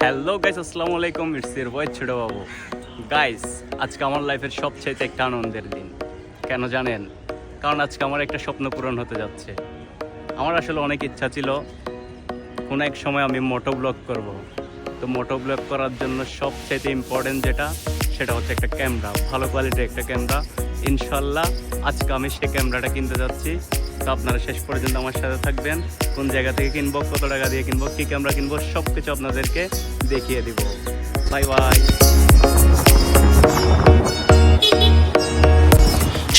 Hello guys আসসালামু আলাইকুম it's ইর বয় ছোট বাবু গাইস আজকে আমার লাইফের সবচেয়ে একটা আনন্দের দিন। কেন জানেন? কারণ আজকে আমার একটা স্বপ্ন পূরণ হতে যাচ্ছে। আমার আসলে অনেক ইচ্ছা ছিল, কোনো এক সময় আমি মোটো ব্লগ করব। তো মোটো ব্লগ করার জন্য সবচেয়ে ইম্পর্টেন্ট যেটা, সেটা হচ্ছে একটা ক্যামেরা ভালো কোয়ালিটির একটা ক্যামেরা ইনশাল্লাহ, আজকে আমি সেই ক্যামেরাটা কিনতে যাচ্ছি। তো আপনারা শেষ পর্যন্ত আমার সাথে থাকবেন। কোন জায়গা থেকে কিনবো, কত টাকা দিয়ে কিনবো, কী ক্যামেরা কিনবো সব কিছু আপনাদেরকে দেখিয়ে দিব। Bye bye.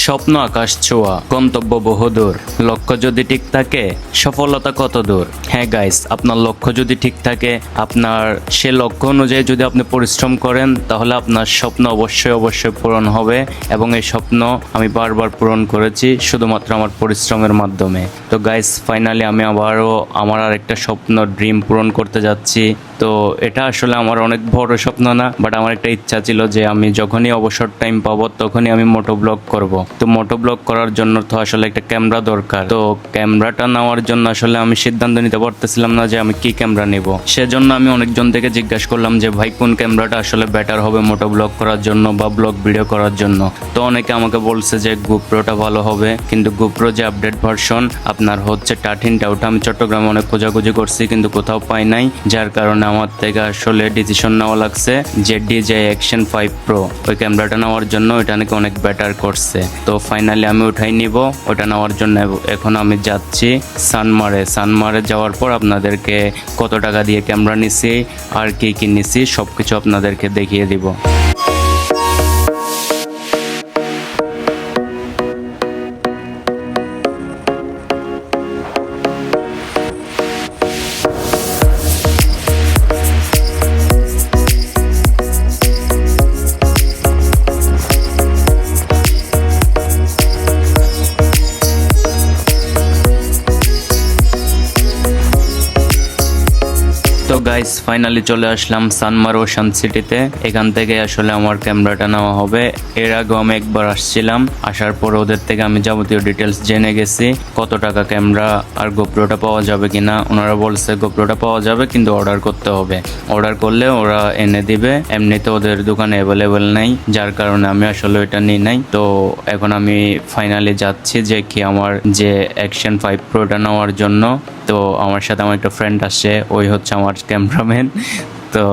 স্বপ্ন আকাশ ছোঁয়া, গন্তব্য বহুদূর লক্ষ্য যদি ঠিক থাকে, সফলতা কত দূর? হ্যাঁ গাইস আপনার লক্ষ্য যদি ঠিক থাকে, আপনার সে লক্ষ্য অনুযায়ী যদি আপনি পরিশ্রম করেন, তাহলে আপনার স্বপ্ন অবশ্যই অবশ্যই পূরণ হবে এবং এই স্বপ্ন আমি বারবার পূরণ করেছি শুধুমাত্র আমার পরিশ্রমের মাধ্যমে। তো গাইস ফাইনালি আমি আবারও আমার আর একটা স্বপ্ন ড্রিম পূরণ করতে যাচ্ছি। তো এটা আসলে আমার অনেক বড় স্বপ্ন না বাট আমার একটা ইচ্ছা ছিল যে আমি যখনই অবসর টাইম পাবো তখনই আমি মোটো ব্লগ করব। তো মোটো ব্লগ করার জন্য তো আসলে একটা ক্যামেরা দরকার। তো ক্যামেরাটা নেওয়ার জন্য আসলে আমি সিদ্ধান্ত নিতে পারতেছিলাম না যে আমি কি ক্যামেরা নিব। সেজন্য আমি অনেকজন থেকে জিজ্ঞাসা করলাম যে, ভাই, কোন ক্যামেরাটা আসলে বেটার হবে মোটো ব্লগ করার জন্য বা ব্লগ ভিডিও করার জন্য? তো অনেকে আমাকে বলছে যে গুপ্রোটা ভালো হবে, কিন্তু গুপ্রো যে আপডেট ভার্সন আপনার হচ্ছে টার্টিনটা ওটা আমি চট্টগ্রামে অনেক খোঁজাখুঁজি করছি, কিন্তু কোথাও পাই নাই, যার কারণে আমার থেকে আসলে ডিসিশন নেওয়া লাগছে যে ডিজে অ্যাকশন ফাইভ প্রো ওই ক্যামেরাটা নেওয়ার জন্য ওইটা নাকি অনেক বেটার করছে। তো ফাইনালি আমি ওঠাই নিব, ওটা নেওয়ার জন্য এখন আমি যাচ্ছি সানমারে সানমারে যাওয়ার পর আপনাদেরকে কত টাকা দিয়ে ক্যামেরা নিছি, আর কি কি নিছি সব কিছু আপনাদেরকে দেখিয়ে দিব। গাইস ফাইনালি চলে আসলাম সানমার ওশান সিটিতে এখান থেকে আসলে আমার ক্যামেরাটা নেওয়া হবে। এর আগে আমি একবার আসছিলাম। আসার পর ওদের থেকে আমি যাবতীয় ডিটেলস জেনে গেছি। কত টাকা ক্যামেরা আর গোপ্রোটা পাওয়া যাবে কিনা? ওনারা বলছে গোপ্রোটা পাওয়া যাবে, কিন্তু অর্ডার করতে হবে। অর্ডার করলে ওরা এনে দিবে। এমনিতে ওদের দোকানে অ্যাভেলেবেল নাই। যার কারণে আমি আসলে এটা নিই নাই। তো এখন আমি ফাইনালি যাচ্ছি যে কি আমার যে অ্যাকশন ফাইভ প্রোটা নেওয়ার জন্য। তো আমার সাথে আমার একটা ফ্রেন্ড আসছে ওই হচ্ছে আমার from it. তো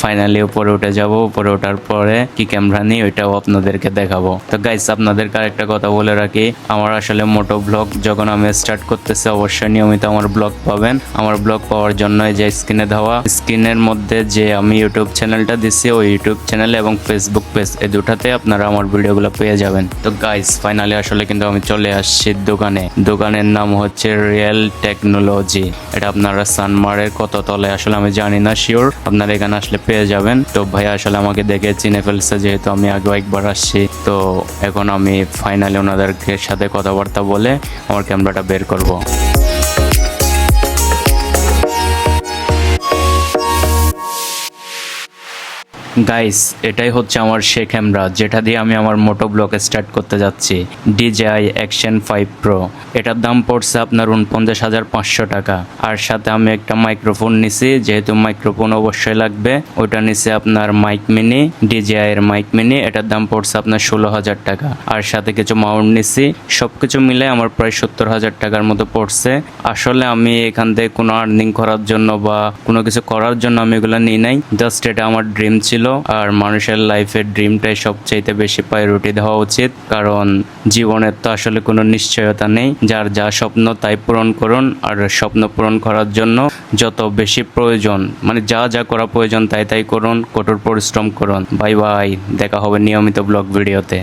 ফাইনালি উপরে উঠে যাব। উপরে ওঠার পরে কি ক্যামেরা নিই ওইটাও আপনাদেরকে দেখাবো। তো গাইস আপনাদেরকে একটা কথা বলে রাখি। আমার আসলে মোটো ব্লগ যখন আমি স্টার্ট করতেছি, অবশ্যই নিয়মিত আমার ব্লগ পাবেন। আমার ব্লগ পাওয়ার জন্য যে স্ক্রিনে দেওয়া স্ক্রিনের মধ্যে যে আমি ইউটিউব চ্যানেলটা দিচ্ছি ওই ইউটিউব চ্যানেল এবং ফেসবুক পেজ এই দুটাতে আপনারা আমার ভিডিওগুলো পেয়ে যাবেন। তো গাইস ফাইনালি আসলে কিন্তু আমি চলে আসছি দোকানে। দোকানের নাম হচ্ছে রিয়েল টেকনোলজি এটা আপনারা সানমারের কত তলে আসলে আমি জানি না শিওর আপনারা এখানে আসলে পেয়ে যাবেন। তো ভাইয়া, আসলে আমাকে দেখে চিনে ফেলছে যেহেতু আমি আগে একবার আসছি। তো এখন আমি ফাইনালি ওনাদেরকে সাথে কথাবার্তা বলে আমার ক্যামেরাটা বের করব। গাইস এটাই হচ্ছে আমার সে ক্যামেরা যেটা দিয়ে আমি আমার মোটো ব্লগ স্টার্ট করতে যাচ্ছি। ডিজেআই অ্যাকশন ফাইভ প্রো এটার দাম পড়ছে আপনার উনপঞ্চাশ হাজার পাঁচশো টাকা। আর সাথে আমি একটা মাইক্রোফোন নিছি, যেহেতু মাইক্রোফোন অবশ্যই লাগবে, ওটা নিছে আপনার মাইক মিনি ডিজেআই এর মাইক মিনি এটার দাম পড়ছে আপনার ষোলো হাজার টাকা। আর সাথে কিছু মাউন্ট নিছি সব কিছু মিলে আমার প্রায় সত্তর হাজার টাকার মতো পড়ছে। আসলে আমি এখান থেকে কোনো আর্নিং করার জন্য বা কোনো কিছু করার জন্য আমি এগুলো নিই নাই। জাস্ট এটা আমার ড্রিম ছিল। আর মানুষের লাইফের ড্রিমটাই সবচাইতে বেশি প্রায়োরিটি দেওয়া উচিত। কারণ জীবনের তো আসলে কোনো নিশ্চয়তা নেই। যার যা স্বপ্ন তাই পূরণ করুন। আর স্বপ্ন পূরণ করার জন্য যত বেশি প্রয়োজন মানে যা যা করা প্রয়োজন তাই তাই করুন। কঠোর পরিশ্রম করুন। বাই বাই দেখা হবে নিয়মিত ব্লগ ভিডিওতে